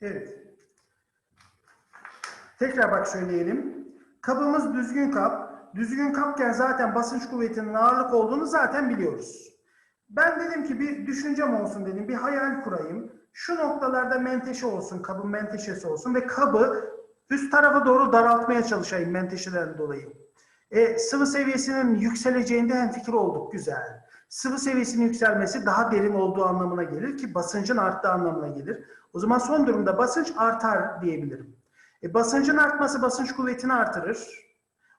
Evet. Tekrar bak söyleyelim. Kabımız düzgün kap. Düzgün kapken zaten basınç kuvvetinin ağırlık olduğunu zaten biliyoruz. Ben dedim ki bir düşüncem olsun dedim. Bir hayal kurayım. Şu noktalarda menteşe olsun, kabın menteşesi olsun ve kabı üst tarafa doğru daraltmaya çalışayım menteşeden dolayı. E, sıvı seviyesinin yükseleceğinde hemfikir olduk. Güzel. Sıvı seviyesinin yükselmesi daha derin olduğu anlamına gelir ki basıncın arttığı anlamına gelir. O zaman son durumda basınç artar diyebilirim. E, basıncın artması basınç kuvvetini artırır.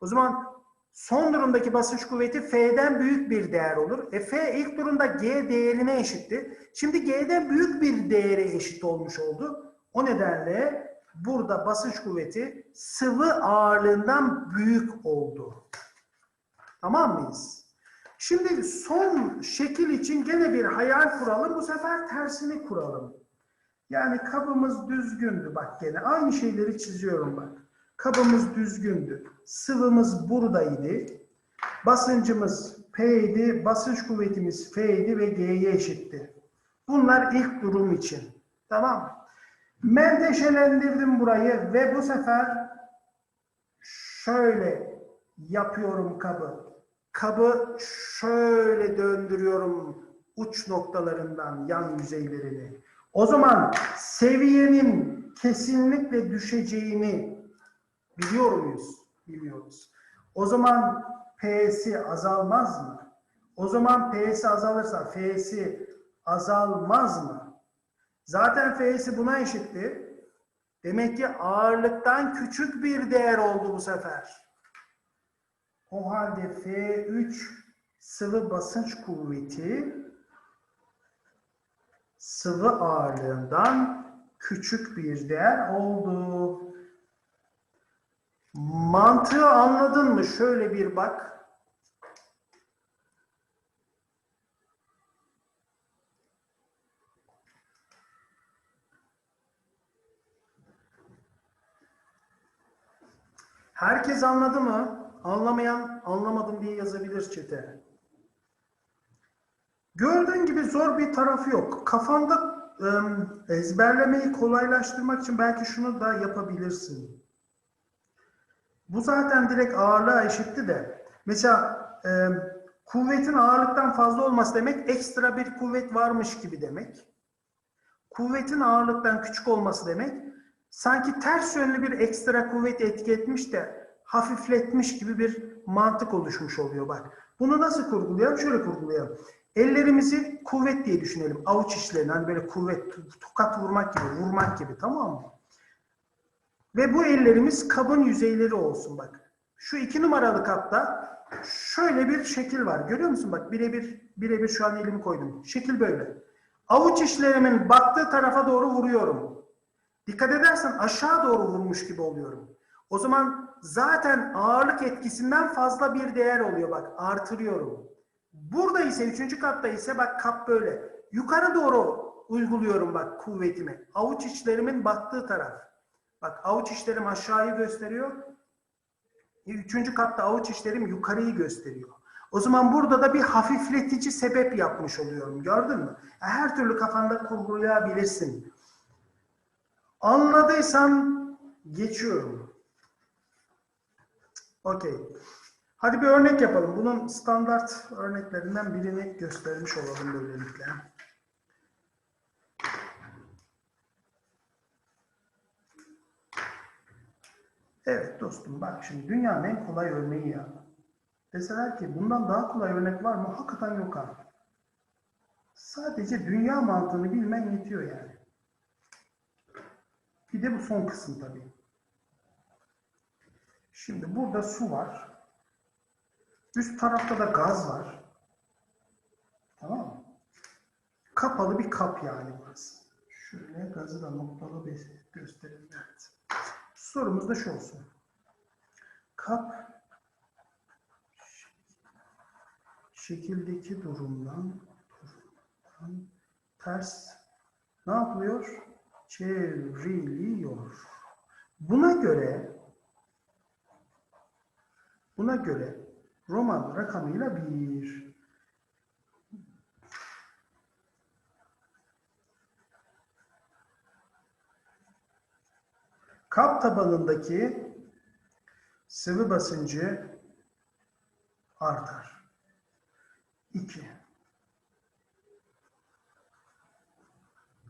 O zaman son durumdaki basınç kuvveti F'den büyük bir değer olur. E, F ilk durumda G değerine eşitti. Şimdi G'den büyük bir değere eşit olmuş oldu. O nedenle burada basınç kuvveti sıvı ağırlığından büyük oldu. Tamam mıyız? Şimdi son şekil için gene bir hayal kuralım. Bu sefer tersini kuralım. Yani kabımız düzgündü. Bak gene aynı şeyleri çiziyorum bak. Kabımız düzgündü. Sıvımız buradaydı. Basıncımız P idi. Basınç kuvvetimiz F idi ve G'ye eşitti. Bunlar ilk durum için. Tamam mı? Menteşelendirdim burayı ve bu sefer şöyle yapıyorum kabı. Kabı şöyle döndürüyorum uç noktalarından yan yüzeylerini. O zaman seviyenin kesinlikle düşeceğini biliyor muyuz? Biliyoruz. O zaman P'si azalmaz mı? O zaman P'si azalırsa F'si azalmaz mı? Zaten F'si buna eşitti. Demek ki ağırlıktan küçük bir değer oldu bu sefer. O halde F3 sıvı basınç kuvveti sıvı ağırlığından küçük bir değer oldu. Mantığı anladın mı? Şöyle bir bak. Herkes anladı mı? Anlamayan anlamadım diye yazabilir çete. Gördüğün gibi zor bir tarafı yok. Kafanda ım, ezberlemeyi kolaylaştırmak için belki şunu da yapabilirsin. Bu zaten direkt ağırlığa eşitti de. Mesela ım, kuvvetin ağırlıktan fazla olması demek ekstra bir kuvvet varmış gibi demek. Kuvvetin ağırlıktan küçük olması demek sanki ters yönlü bir ekstra kuvvet etki etmiş de hafifletmiş gibi bir mantık oluşmuş oluyor bak. Bunu nasıl kurgulayalım? Şöyle kurgulayalım. Ellerimizi kuvvet diye düşünelim. Avuç içlerini hani böyle kuvvet, tokat vurmak gibi, vurmak gibi tamam mı? Ve bu ellerimiz kabın yüzeyleri olsun bak. Şu iki numaralı kapta şöyle bir şekil var. Görüyor musun? Bak birebir birebir şu an elimi koydum. Şekil böyle. Avuç içlerimin baktığı tarafa doğru vuruyorum. Dikkat edersen aşağı doğru vurmuş gibi oluyorum. O zaman zaten ağırlık etkisinden fazla bir değer oluyor bak artırıyorum. Burada ise üçüncü katta ise bak kap böyle. Yukarı doğru uyguluyorum bak kuvvetimi. Avuç içlerimin baktığı taraf. Bak avuç içlerim aşağıyı gösteriyor. Üçüncü katta avuç içlerim yukarıyı gösteriyor. O zaman burada da bir hafifletici sebep yapmış oluyorum. Gördün mü? Her türlü kafanda kurgulayabilirsin. Anladıysan geçiyorum. Okey. Hadi bir örnek yapalım. Bunun standart örneklerinden birini göstermiş olalım böylelikle. Evet dostum bak şimdi dünyanın en kolay örneği ya. Deseler ki bundan daha kolay örnek var mı? Hakikaten yok abi. Sadece dünya mantığını bilmen yetiyor yani. Bir de bu son kısım tabii. Şimdi burada su var. Üst tarafta da gaz var. Tamam mı? Kapalı bir kap yani burası. Şöyle gazı da noktalı bir gösterelim. Evet. Sorumuz da şu olsun. Kap şekildeki durumdan, durumdan ters ne yapılıyor? Çevriliyor. Buna göre buna göre Roman rakamıyla bir. kap tabanındaki sıvı basıncı artar. 2.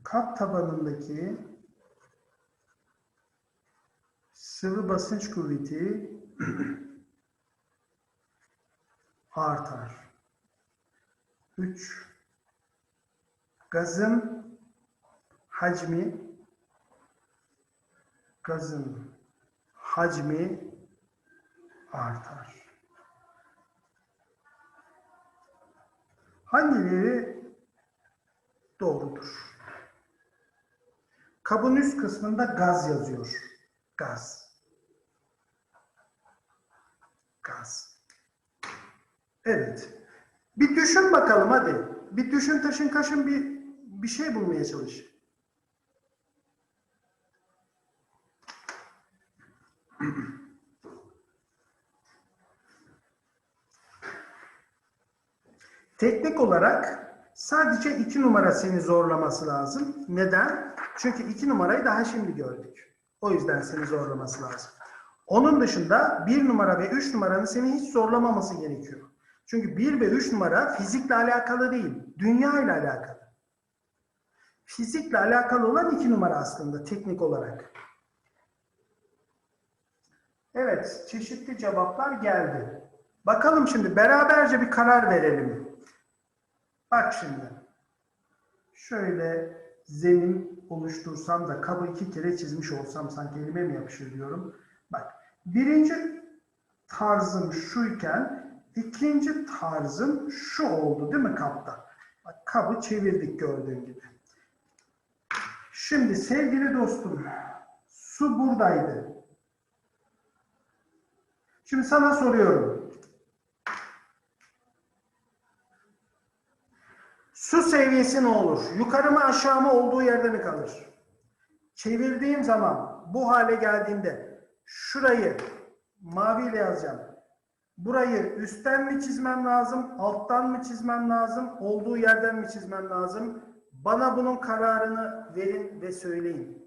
Kap tabanındaki sıvı basınç kuvveti artar. 3. Gazın hacmi gazın hacmi artar. Hangileri doğrudur? Kabın üst kısmında gaz yazıyor. Gaz. Gaz. Evet. Bir düşün bakalım hadi. Bir düşün taşın kaşın bir bir şey bulmaya çalış. Teknik olarak sadece iki numara seni zorlaması lazım. Neden? Çünkü iki numarayı daha şimdi gördük. O yüzden seni zorlaması lazım. Onun dışında bir numara ve üç numaranın seni hiç zorlamaması gerekiyor. Çünkü bir ve üç numara fizikle alakalı değil, dünya ile alakalı. Fizikle alakalı olan iki numara aslında teknik olarak. Evet, çeşitli cevaplar geldi. Bakalım şimdi beraberce bir karar verelim. Bak şimdi. Şöyle zemin oluştursam da kabı iki kere çizmiş olsam sanki elime mi yapışır diyorum. Bak birinci tarzım şuyken ikinci tarzım şu oldu değil mi kapta? Bak kabı çevirdik gördüğün gibi. Şimdi sevgili dostum su buradaydı. Şimdi sana soruyorum. Su seviyesi ne olur? Yukarı mı aşağı mı olduğu yerde mi kalır? Çevirdiğim zaman bu hale geldiğinde şurayı maviyle yazacağım. Burayı üstten mi çizmem lazım, alttan mı çizmem lazım, olduğu yerden mi çizmem lazım? Bana bunun kararını verin ve söyleyin.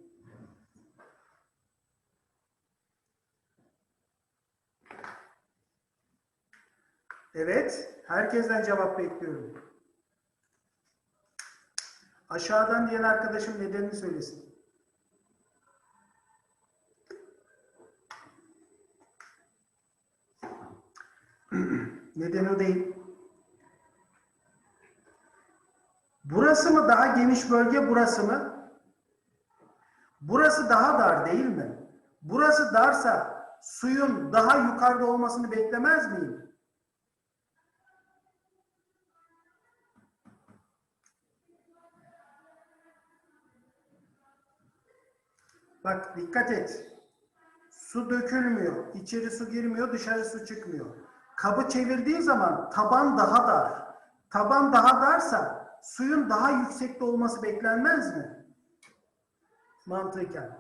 Evet, herkesten cevap bekliyorum. Aşağıdan diyen arkadaşım nedenini söylesin. Nedeni o değil. Burası mı daha geniş bölge, burası mı? Burası daha dar değil mi? Burası darsa suyun daha yukarıda olmasını beklemez miyim? Bak dikkat et. Su dökülmüyor. İçeri su girmiyor, dışarı su çıkmıyor. Kabı çevirdiği zaman taban daha dar. Taban daha darsa suyun daha yüksekte olması beklenmez mi? Mantıken.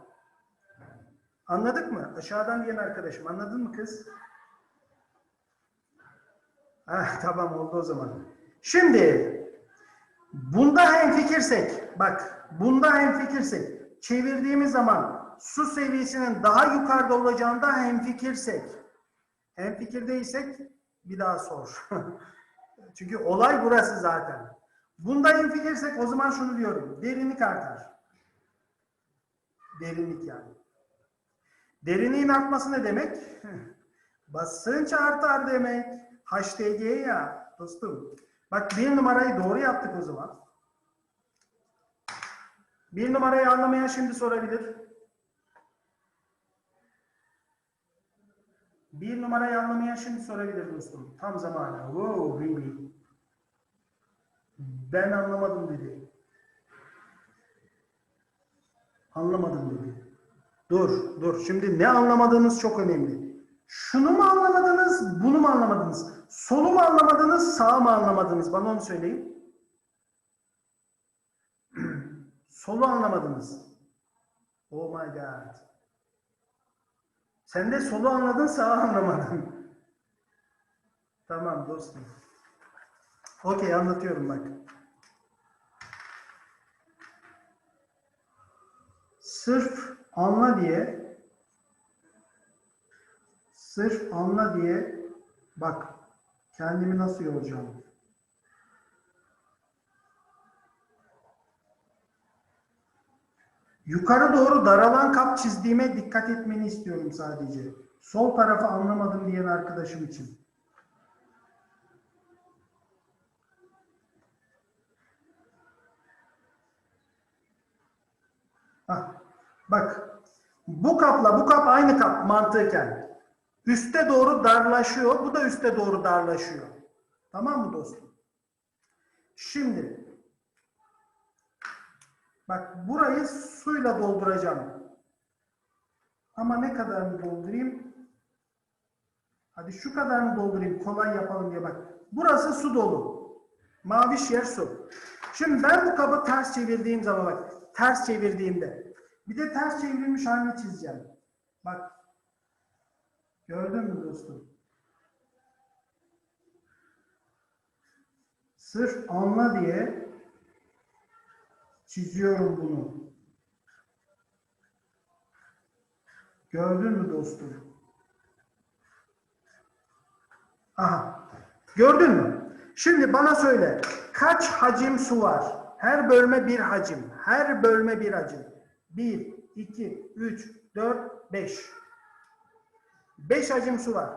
Anladık mı? Aşağıdan diyen arkadaşım. Anladın mı kız? Ah, tamam oldu o zaman. Şimdi bunda hemfikirsek, bak bunda hemfikirsek çevirdiğimiz zaman su seviyesinin daha yukarıda olacağında hemfikirsek, hemfikir değilsek bir daha sor. Çünkü olay burası zaten. Bunda hemfikirsek o zaman şunu diyorum. Derinlik artar. Derinlik yani. Derinliğin artması ne demek? Basınç artar demek. HTG ya dostum. Bak bir numarayı doğru yaptık o zaman. Bir numarayı anlamayan şimdi sorabilir. Bir numarayı anlamayan şimdi sorabilir dostum. Tam zamanı. Wow, really. Ben anlamadım dedi. Anlamadım dedi. Dur, dur. Şimdi ne anlamadığınız çok önemli. Şunu mu anlamadınız, bunu mu anlamadınız? Solu mu anlamadınız, sağ mı anlamadınız? Bana onu söyleyin. Solu anlamadınız. Oh my god. Sen de solu anladın, sağı anlamadın. tamam dostum. Okey anlatıyorum bak. Sırf anla diye sırf anla diye bak kendimi nasıl yoracağım. Yukarı doğru daralan kap çizdiğime dikkat etmeni istiyorum sadece. Sol tarafı anlamadım diyen arkadaşım için. Hah, bak bu kapla bu kap aynı kap mantıken. Üste doğru darlaşıyor. Bu da üste doğru darlaşıyor. Tamam mı dostum? Şimdi bak burayı suyla dolduracağım. Ama ne kadarını doldurayım? Hadi şu kadarını doldurayım. Kolay yapalım diye bak. Burası su dolu. Maviş yer su. Şimdi ben bu kabı ters çevirdiğim zaman bak. Ters çevirdiğimde. Bir de ters çevrilmiş halini çizeceğim. Bak. Gördün mü dostum? Sırf anla diye çiziyorum bunu. Gördün mü dostum? Aha. Gördün mü? Şimdi bana söyle. Kaç hacim su var? Her bölme bir hacim. Her bölme bir hacim. 1, 2, 3, 4, 5. 5 hacim su var.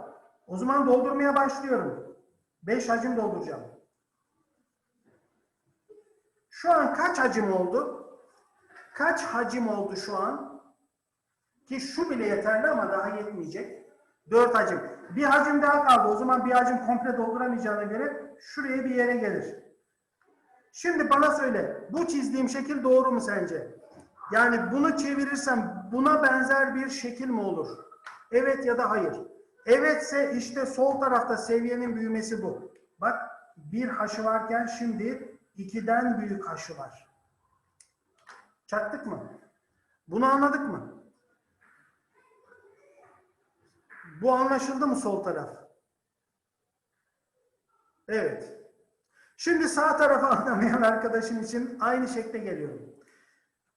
O zaman doldurmaya başlıyorum. 5 hacim dolduracağım. Şu an kaç hacim oldu? Kaç hacim oldu şu an? Ki şu bile yeterli ama daha yetmeyecek. 4 hacim. Bir hacim daha kaldı. O zaman bir hacim komple dolduramayacağına göre şuraya bir yere gelir. Şimdi bana söyle. Bu çizdiğim şekil doğru mu sence? Yani bunu çevirirsem buna benzer bir şekil mi olur? Evet ya da hayır. Evetse işte sol tarafta seviyenin büyümesi bu. Bak bir haşı varken şimdi ikiden büyük haşı var. Çaktık mı? Bunu anladık mı? Bu anlaşıldı mı sol taraf? Evet. Şimdi sağ tarafı anlamayan arkadaşım için aynı şekle geliyorum.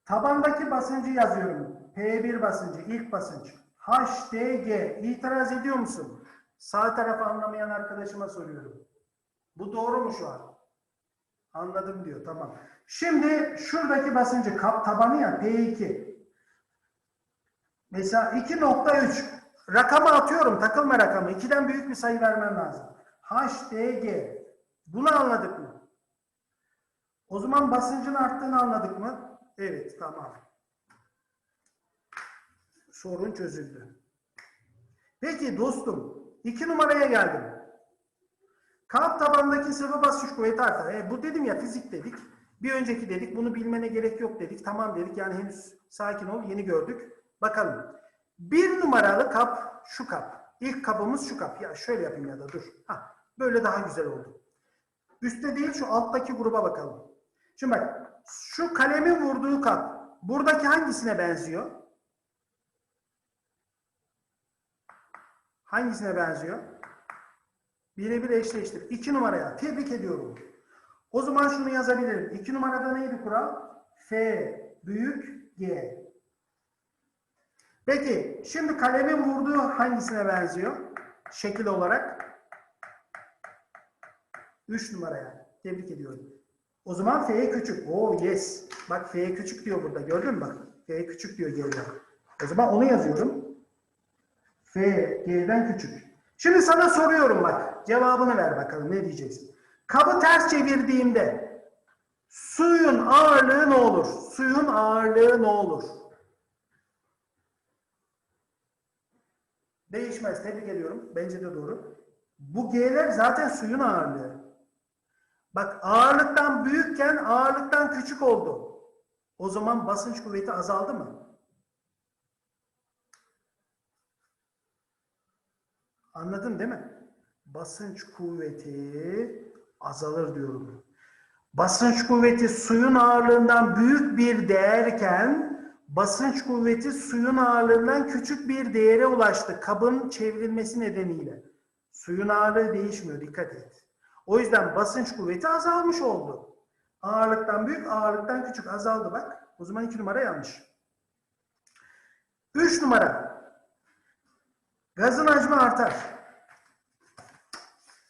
Tabandaki basıncı yazıyorum. P1 basıncı, ilk basınç. HDG. İtiraz ediyor musun? Sağ tarafı anlamayan arkadaşıma soruyorum. Bu doğru mu şu an? Anladım diyor. Tamam. Şimdi şuradaki basıncı kap tabanı ya P2. Mesela 2.3 rakamı atıyorum. Takılma rakamı. 2'den büyük bir sayı vermem lazım. HDG. Bunu anladık mı? O zaman basıncın arttığını anladık mı? Evet, tamam. Sorun çözüldü. Peki dostum, iki numaraya geldim. Kağıt tabandaki sıvı basınç kuvveti artar. E, bu dedim ya fizik dedik. Bir önceki dedik. Bunu bilmene gerek yok dedik. Tamam dedik. Yani henüz sakin ol. Yeni gördük. Bakalım. Bir numaralı kap şu kap. İlk kabımız şu kap. Ya şöyle yapayım ya da dur. Ha, böyle daha güzel oldu. Üstte değil şu alttaki gruba bakalım. Şimdi bak şu kalemin vurduğu kap buradaki hangisine benziyor? Hangisine benziyor? Birebir eşleştir. İki numaraya. Tebrik ediyorum. O zaman şunu yazabilirim. İki numarada neydi kural? F büyük G. Peki şimdi kalemin vurduğu hangisine benziyor? Şekil olarak. 3 numaraya. Tebrik ediyorum. O zaman F küçük. Oo yes. Bak F küçük diyor burada. Gördün mü bak? F küçük diyor G'den. O zaman onu yazıyorum. F G'den küçük. Şimdi sana soruyorum bak. Cevabını ver bakalım. Ne diyeceksin? Kabı ters çevirdiğimde suyun ağırlığı ne olur? Suyun ağırlığı ne olur? Değişmez. Tebrik ediyorum. Bence de doğru. Bu G'ler zaten suyun ağırlığı. Bak ağırlıktan büyükken ağırlıktan küçük oldu. O zaman basınç kuvveti azaldı mı? Anladın değil mi? Basınç kuvveti azalır diyorum. Basınç kuvveti suyun ağırlığından büyük bir değerken basınç kuvveti suyun ağırlığından küçük bir değere ulaştı. Kabın çevrilmesi nedeniyle. Suyun ağırlığı değişmiyor. Dikkat et. O yüzden basınç kuvveti azalmış oldu. Ağırlıktan büyük, ağırlıktan küçük azaldı bak. O zaman iki numara yanlış. Üç numara. Gazın hacmi artar.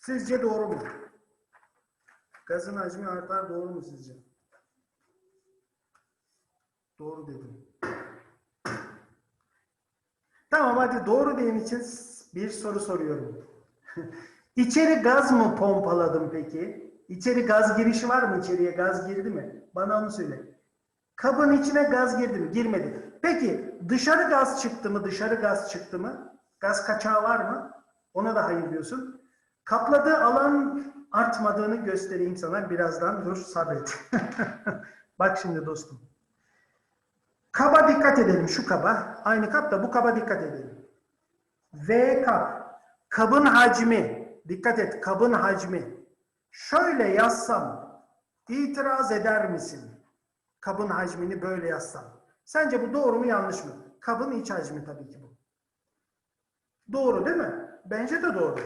Sizce doğru mu? Gazın hacmi artar doğru mu sizce? Doğru dedim. Tamam hadi doğru deyin için bir soru soruyorum. İçeri gaz mı pompaladım peki? İçeri gaz girişi var mı? İçeriye gaz girdi mi? Bana onu söyle. Kabın içine gaz girdi mi? Girmedi. Peki dışarı gaz çıktı mı? Dışarı gaz çıktı mı? Gaz kaçağı var mı? Ona da hayır diyorsun. Kapladığı alan artmadığını göstereyim sana birazdan. Dur sabret. Bak şimdi dostum. Kaba dikkat edelim şu kaba. Aynı kap da bu kaba dikkat edelim. V kap. Kabın hacmi. Dikkat et kabın hacmi. Şöyle yazsam itiraz eder misin? Kabın hacmini böyle yazsam. Sence bu doğru mu yanlış mı? Kabın iç hacmi tabii ki bu. Doğru değil mi? Bence de doğru.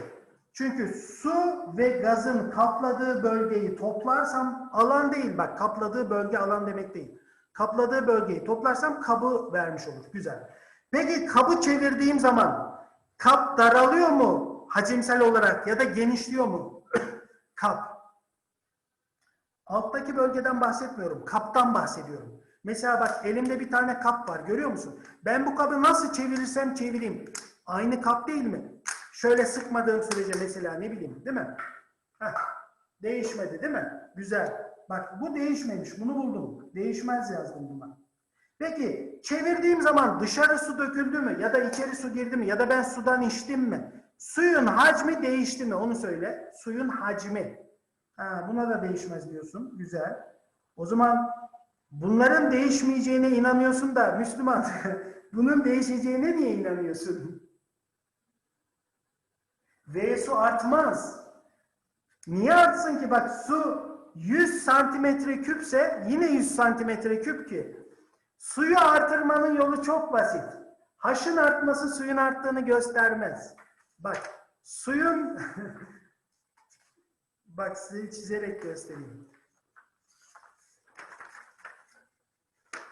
Çünkü su ve gazın kapladığı bölgeyi toplarsam alan değil bak kapladığı bölge alan demek değil. Kapladığı bölgeyi toplarsam kabı vermiş olur. Güzel. Peki kabı çevirdiğim zaman kap daralıyor mu hacimsel olarak ya da genişliyor mu? kap. Alttaki bölgeden bahsetmiyorum. Kaptan bahsediyorum. Mesela bak elimde bir tane kap var. Görüyor musun? Ben bu kabı nasıl çevirirsem çevireyim. Aynı kap değil mi? Şöyle sıkmadığım sürece mesela ne bileyim değil mi? Heh, değişmedi değil mi? Güzel. Bak bu değişmemiş. Bunu buldum. Değişmez yazdım buna. Peki çevirdiğim zaman dışarı su döküldü mü? Ya da içeri su girdi mi? Ya da ben sudan içtim mi? Suyun hacmi değişti mi? Onu söyle. Suyun hacmi. Ha, buna da değişmez diyorsun. Güzel. O zaman bunların değişmeyeceğine inanıyorsun da Müslüman bunun değişeceğine niye inanıyorsun? V su artmaz. Niye artsın ki? Bak su 100 santimetre küpse yine 100 santimetre küp ki. Suyu artırmanın yolu çok basit. Haşın artması suyun arttığını göstermez. Bak suyun bak size çizerek göstereyim.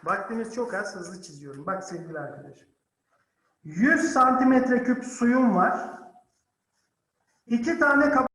Vaktimiz çok az hızlı çiziyorum. Bak sevgili arkadaşım. 100 santimetre küp suyum var. İki tane kaba